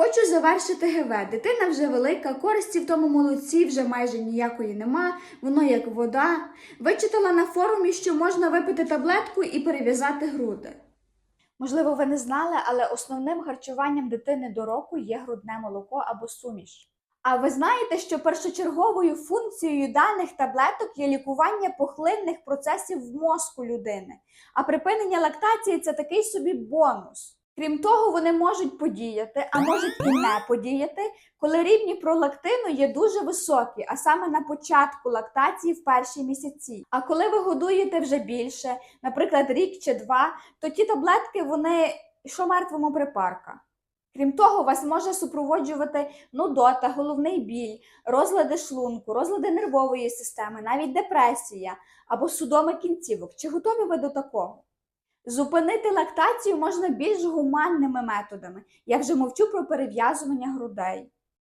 Хочу завершити ГВ. Дитина вже велика, користі в тому молоці вже майже ніякої нема, воно як вода. Вичитала на форумі, що можна випити таблетку і перев'язати груди. Можливо, ви не знали, але основним харчуванням дитини до року є грудне молоко або суміш. А ви знаєте, що першочерговою функцією даних таблеток є лікування пухлинних процесів в мозку людини, а припинення лактації це такий собі бонус. Крім того, вони можуть подіяти, а можуть і не подіяти, коли рівні пролактину є дуже високі, а саме на початку лактації в перші місяці. А коли ви годуєте вже більше, наприклад, рік чи два, то ті таблетки вони що мертвому припарка. Крім того, вас може супроводжувати нудота, головний біль, розлади шлунку, розлади нервової системи, навіть депресія або судоми кінцівок. Чи готові ви до такого? Зупинити лактацію можна більш гуманними методами. Я вже мовчу про перев'язування грудей.